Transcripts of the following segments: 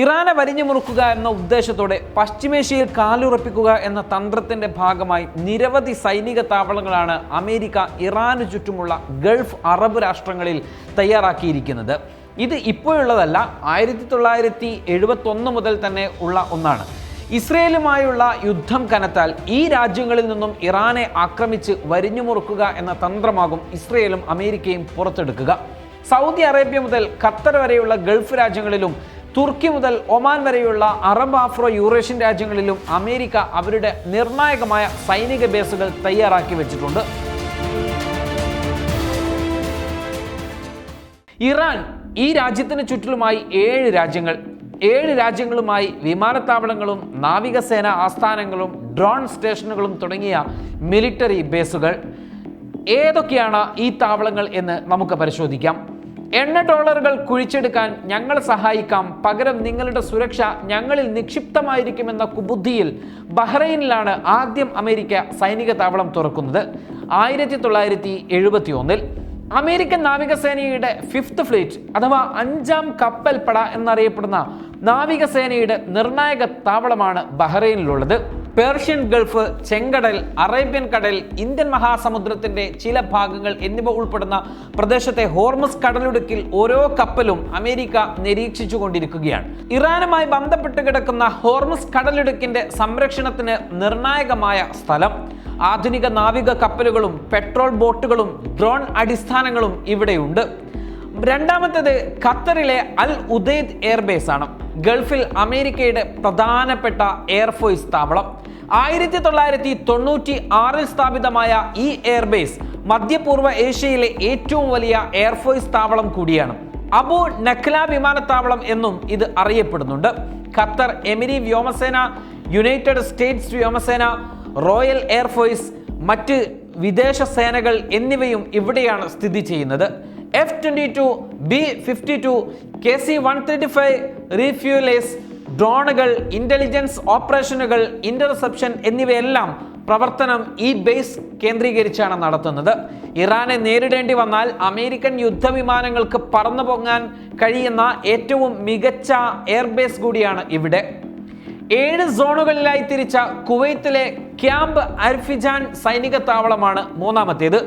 ഇറാനെ വലിഞ്ഞു മുറുക്കുക എന്ന ഉദ്ദേശത്തോടെ പശ്ചിമേഷ്യയിൽ കാലുറപ്പിക്കുക എന്ന തന്ത്രത്തിന്റെ ഭാഗമായി നിരവധി സൈനിക താവളങ്ങളാണ് അമേരിക്ക ഇറാന് ചുറ്റുമുള്ള ഗൾഫ് അറബ് രാഷ്ട്രങ്ങളിൽ തയ്യാറാക്കിയിരിക്കുന്നത്. ഇത് ഇപ്പോഴുള്ളതല്ല ആയിരത്തി തൊള്ളായിരത്തി എഴുപത്തൊന്ന് മുതൽ തന്നെ ഉള്ള ഒന്നാണ്. ഇസ്രയേലുമായുള്ള യുദ്ധം കനത്താൽ ഈ രാജ്യങ്ങളിൽ നിന്നും ഇറാനെ ആക്രമിച്ച് വരിഞ്ഞു മുറുക്കുക എന്ന തന്ത്രമാകും ഇസ്രയേലും അമേരിക്കയും പുറത്തെടുക്കുക. സൗദി അറേബ്യ മുതൽ ഖത്തർ വരെയുള്ള ഗൾഫ് രാജ്യങ്ങളിലും തുർക്കി മുതൽ ഒമാൻ വരെയുള്ള അറബ് ആഫ്രോ യൂറേഷ്യൻ രാജ്യങ്ങളിലും അമേരിക്ക അവരുടെ നിർണായകമായ സൈനിക ബേസുകൾ തയ്യാറാക്കി വെച്ചിട്ടുണ്ട്. ഇറാൻ ഈ രാജ്യത്തിന് ചുറ്റിലുമായി ഏഴ് രാജ്യങ്ങൾ ഏഴ് രാജ്യങ്ങളുമായി വിമാനത്താവളങ്ങളും നാവികസേന ആസ്ഥാനങ്ങളും ഡ്രോൺ സ്റ്റേഷനുകളും തുടങ്ങിയ മിലിറ്ററി ബേസുകൾ. ഏതൊക്കെയാണ് ഈ താവളങ്ങൾ എന്ന് നമുക്ക് പരിശോധിക്കാം. എണ്ണ ഡോളറുകൾ കുഴിച്ചെടുക്കാൻ ഞങ്ങൾ സഹായിക്കാം. പകരം നിങ്ങളുടെ സുരക്ഷ ഞങ്ങളിൽ നിക്ഷിപ്തമായിരിക്കുമെന്ന കുബുദ്ധിയിൽ ബഹ്റൈനിലാണ് ആദ്യം അമേരിക്ക സൈനിക താവളം തുറക്കുന്നത്. ആയിരത്തി തൊള്ളായിരത്തി എഴുപത്തി ഒന്നിൽ അമേരിക്കൻ നാവികസേനയുടെ ഫിഫ്ത്ത് ഫ്ലീറ്റ് അഥവാ അഞ്ചാം കപ്പൽ പട എന്നറിയപ്പെടുന്ന നാവികസേനയുടെ നിർണായക താവളമാണ് ബഹ്റൈനിലുള്ളത്. പേർഷ്യൻ ഗൾഫ് ചെങ്കടൽ അറേബ്യൻ കടൽ ഇന്ത്യൻ മഹാസമുദ്രത്തിന്റെ ചില ഭാഗങ്ങൾ എന്നിവ ഉൾപ്പെടുന്ന പ്രദേശത്തെ ഹോർമസ് കടലിടുക്കിൽ ഓരോ കപ്പലും അമേരിക്ക നിരീക്ഷിച്ചു കൊണ്ടിരിക്കുകയാണ് ഇറാനുമായി ബന്ധപ്പെട്ട് കിടക്കുന്ന ഹോർമസ് കടലിടുക്കിന്റെ സംരക്ഷണത്തിന് നിർണായകമായ സ്ഥലം. ആധുനിക നാവിക കപ്പലുകളും പെട്രോൾ ബോട്ടുകളും ഡ്രോൺ അടിസ്ഥാനങ്ങളും ഇവിടെയുണ്ട്. രണ്ടാമത്തേത് ഖത്തറിലെ അൽ ഉദൈദ് എയർബേസ് ആണ്. ഗൾഫിൽ അമേരിക്കയുടെ പ്രധാനപ്പെട്ട എയർഫോഴ്സ് താവളം ആയിരത്തി തൊള്ളായിരത്തി തൊണ്ണൂറ്റി ആറിൽ സ്ഥാപിതമായ ഈ എയർബേസ് മധ്യപൂർവ ഏഷ്യയിലെ ഏറ്റവും വലിയ എയർഫോഴ്സ് താവളം കൂടിയാണ്. അബു നഖ്ല വിമാനത്താവളം എന്നും ഇത് അറിയപ്പെടുന്നുണ്ട്. ഖത്തർ എമിരി വ്യോമസേന യുണൈറ്റഡ് സ്റ്റേറ്റ്സ് വ്യോമസേന റോയൽ എയർഫോഴ്സ് മറ്റ് വിദേശ സേനകൾ എന്നിവയും ഇവിടെയാണ് സ്ഥിതി ചെയ്യുന്നത്. F twenty two B fifty two K C one thirty five refuellers ഡ്രോണുകൾ ഇന്റലിജൻസ് ഓപ്പറേഷനുകൾ ഇന്റർസെപ്ഷൻ എന്നിവയെല്ലാം പ്രവർത്തനം ഈ ബേസ് കേന്ദ്രീകരിച്ചാണ് നടത്തുന്നത്. ഇറാനെ നേരിടേണ്ടി വന്നാൽ അമേരിക്കൻ യുദ്ധവിമാനങ്ങൾക്ക് പറന്നു പൊങ്ങാൻ കഴിയുന്ന ഏറ്റവും മികച്ച എയർബേസ് കൂടിയാണ് ഇവിടെ. ഏഴ് സോണുകളിലായി തിരിച്ച കുവൈത്തിലെ ക്യാമ്പ് അർഫിജാൻ സൈനിക താവളമാണ് മൂന്നാമത്തേത്.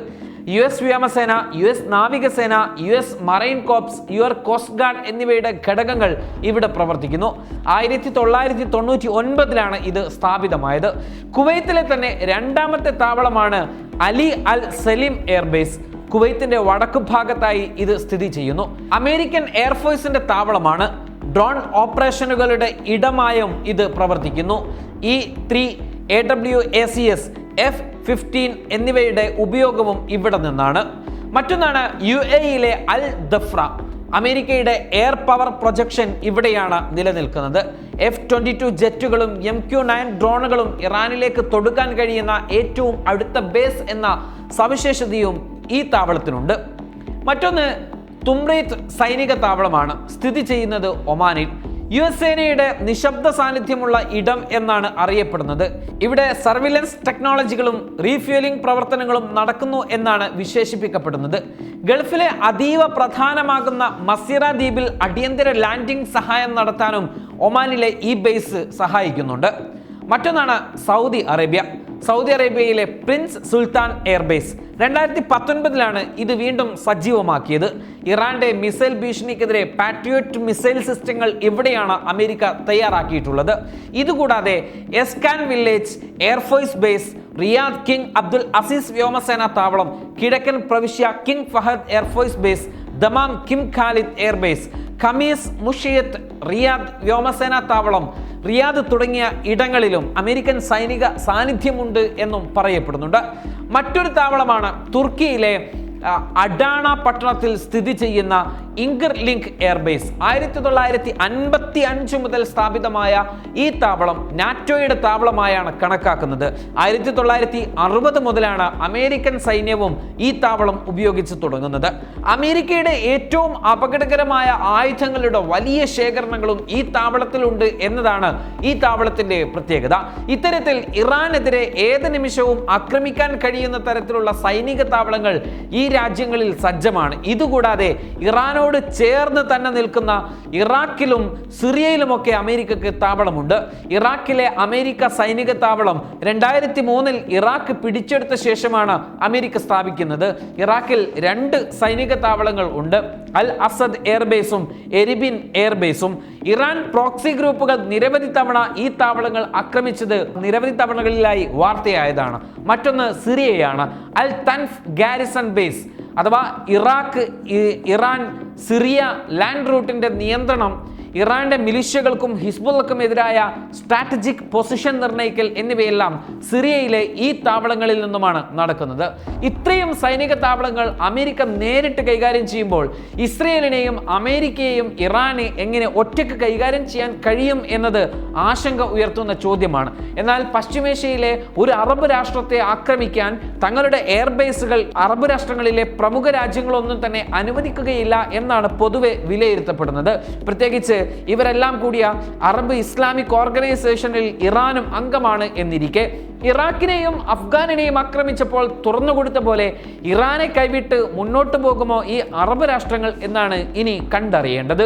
യു എസ് വ്യോമസേന യു എസ് നാവികസേന U S Marine Corps U Coast Guard എന്നിവയുടെ ഘടകങ്ങൾ ഇവിടെ പ്രവർത്തിക്കുന്നു. ആയിരത്തി തൊള്ളായിരത്തി തൊണ്ണൂറ്റി ഒൻപതിലാണ് ഇത് സ്ഥാപിതമായത്. കുവൈത്തിലെ തന്നെ രണ്ടാമത്തെ താവളമാണ് അലി അൽ സലീം എയർബേസ് കുവൈത്തിന്റെ വടക്കു ഭാഗത്തായി ഇത് സ്ഥിതി ചെയ്യുന്നു. അമേരിക്കൻ എയർഫോഴ്സിന്റെ താവളമാണ്. ഡ്രോൺ ഓപ്പറേഷനുകളുടെ ഇടമായും ഇത് പ്രവർത്തിക്കുന്നു. ഈ three A W A C S F fifteen എന്നിവയുടെ ഉപയോഗവും ഇവിടെ നിന്നാണ്. മറ്റൊന്നാണ് യു എയിലെ അൽ ദഫ്ര. അമേരിക്കയുടെ എയർ പവർ പ്രൊജക്ഷൻ ഇവിടെയാണ് നിലനിൽക്കുന്നത്. എഫ് ട്വന്റി ടു ജെറ്റുകളും എം ക്യു നയൻ ഡ്രോണുകളും ഇറാനിലേക്ക് തൊടുക്കാൻ കഴിയുന്ന ഏറ്റവും അടുത്ത ബേസ് എന്ന സവിശേഷതയും ഈ താവളത്തിനുണ്ട്. മറ്റൊന്ന് തുംറേത്ത് സൈനിക താവളമാണ്. സ്ഥിതി ചെയ്യുന്നത് ഒമാനിൽ. യു എസ് സേനയുടെ നിശബ്ദ സാന്നിധ്യമുള്ള ഇടം എന്നാണ് അറിയപ്പെടുന്നത്. ഇവിടെ സർവിലൻസ് ടെക്നോളജികളും റീഫ്യൂലിംഗ് പ്രവർത്തനങ്ങളും നടക്കുന്നു എന്നാണ് വിശേഷിപ്പിക്കപ്പെടുന്നത്. ഗൾഫിലെ അതീവ പ്രധാനമാകുന്ന മസിറ ദ്വീപിൽ അടിയന്തര ലാൻഡിംഗ് സഹായം നടത്താനും ഒമാനിലെ ഈ ബേസ് സഹായിക്കുന്നുണ്ട്. മറ്റൊന്നാണ് സൗദി അറേബ്യ. സൗദി അറേബ്യയിലെ പ്രിൻസ് സുൽത്താൻ എയർബേസ്. രണ്ടായിരത്തി പത്തൊൻപതിലാണ് ഇത് വീണ്ടും സജീവമാക്കിയത്. ഇറാന്റെ മിസൈൽ ഭീഷണിക്കെതിരെ പാട്രിയോട്ട് മിസൈൽ സിസ്റ്റങ്ങൾ ഇവിടെയാണ് അമേരിക്ക തയ്യാറാക്കിയിട്ടുള്ളത്? ഇതുകൂടാതെ Eskan village air force base Riyadh King Abdul Aziz വ്യോമസേന താവളം കിഴക്കൻ പ്രവിശ്യ King Fahd air force base Dammam King Khalid airbase Khamis Mushait Riyadh വ്യോമസേന താവളം റിയാദ് തുടങ്ങിയ ഇടങ്ങളിലും അമേരിക്കൻ സൈനിക സാന്നിധ്യമുണ്ട് എന്നും പറയപ്പെടുന്നുണ്ട്. മറ്റൊരു താവളമാണ് തുർക്കിയിലെ അഡാണ പട്ടണത്തിൽ സ്ഥിതി ചെയ്യുന്ന ഇംഗർ ലിങ്ക് എയർബേസ് ആയിരത്തി തൊള്ളായിരത്തി അൻപത്തി അഞ്ച് മുതൽ സ്ഥാപിതമായ ഈ താവളം നാറ്റോയുടെ താവളമായാണ് കണക്കാക്കുന്നത്. ആയിരത്തി തൊള്ളായിരത്തി അറുപത് മുതലാണ് അമേരിക്കൻ സൈന്യവും ഈ താവളം ഉപയോഗിച്ച് തുടങ്ങുന്നത്. അമേരിക്കയുടെ ഏറ്റവും അപകടകരമായ ആയുധങ്ങളുടെ വലിയ ശേഖരണങ്ങളും ഈ താവളത്തിലുണ്ട് എന്നതാണ് ഈ താവളത്തിന്റെ പ്രത്യേകത. ഇത്തരത്തിൽ ഇറാനെതിരെ ഏത് നിമിഷവും ആക്രമിക്കാൻ കഴിയുന്ന തരത്തിലുള്ള സൈനിക താവളങ്ങൾ ഈ രാജ്യങ്ങളിൽ സജ്ജമാണ്. ഇതുകൂടാതെ ഇറാനോട് ചേർന്ന് തന്നെ നിൽക്കുന്ന ഇറാഖിലും സിറിയയിലുമൊക്കെ അമേരിക്കക്ക് താവളമുണ്ട്. ഇറാഖിലെ അമേരിക്ക സൈനിക താവളം രണ്ടായിരത്തി മൂന്നിൽ ഇറാഖ് പിടിച്ചെടുത്ത ശേഷമാണ് അമേരിക്ക സ്ഥാപിക്കുന്നത്. ഇറാഖിൽ രണ്ട് സൈനിക താവളങ്ങൾ ഉണ്ട്. അൽ അസദ് എയർബേസും എരിബിൻ എയർബേസും. ഇറാൻ പ്രോക്സി ഗ്രൂപ്പുകൾ നിരവധി തവണ ഈ താവളങ്ങൾ ആക്രമിച്ചത് നിരവധി തവണകളിലായി വാർത്തയായതാണ്. മറ്റൊന്ന് സിറിയയാണ്. അൽ തൻഫ് ഗാരിസൺ ബേസ് അഥവാ ഇറാഖ് ഇറാൻ സിറിയ ലാൻഡ് റൂട്ടിന്റെ നിയന്ത്രണം ഇറാന്റെ മിലിഷ്യകൾക്കും ഹിസ്ബുള്ളക്കും എതിരായ സ്ട്രാറ്റജിക് പൊസിഷൻ നിർണയിക്കൽ എന്നിവയെല്ലാം സിറിയയിലെ ഈ താവളങ്ങളിൽ നിന്നുമാണ് നടക്കുന്നത്. ഇത്രയും സൈനിക താവളങ്ങൾ അമേരിക്ക നേരിട്ട് കൈകാര്യം ചെയ്യുമ്പോൾ ഇസ്രയേലിനെയും അമേരിക്കയെയും ഇറാനെ എങ്ങനെ ഒറ്റയ്ക്ക് കൈകാര്യം ചെയ്യാൻ കഴിയും എന്നത് ആശങ്ക ഉയർത്തുന്ന ചോദ്യമാണ്. എന്നാൽ പശ്ചിമേഷ്യയിലെ ഒരു അറബ് രാഷ്ട്രത്തെ ആക്രമിക്കാൻ തങ്ങളുടെ എയർബേസുകൾ അറബ് രാഷ്ട്രങ്ങളിലെ പ്രമുഖ രാജ്യങ്ങളൊന്നും തന്നെ അനുവദിക്കുകയില്ല എന്നാണ് പൊതുവെ വിലയിരുത്തപ്പെടുന്നത്. പ്രത്യേകിച്ച് ഇവരെല്ലാം കൂടിയ അറബ് ഇസ്ലാമിക് ഓർഗനൈസേഷനിൽ ഇറാനും അംഗമാണ് എന്നിരിക്കെ. ഇറാഖിനെയും അഫ്ഗാനിനെയും ആക്രമിച്ചപ്പോൾ തുറന്നുകൊടുത്ത പോലെ ഇറാനെ കൈവിട്ട് മുന്നോട്ടു പോകുമോ ഈ അറബ് രാഷ്ട്രങ്ങൾ എന്നാണ് ഇനി കണ്ടറിയേണ്ടത്.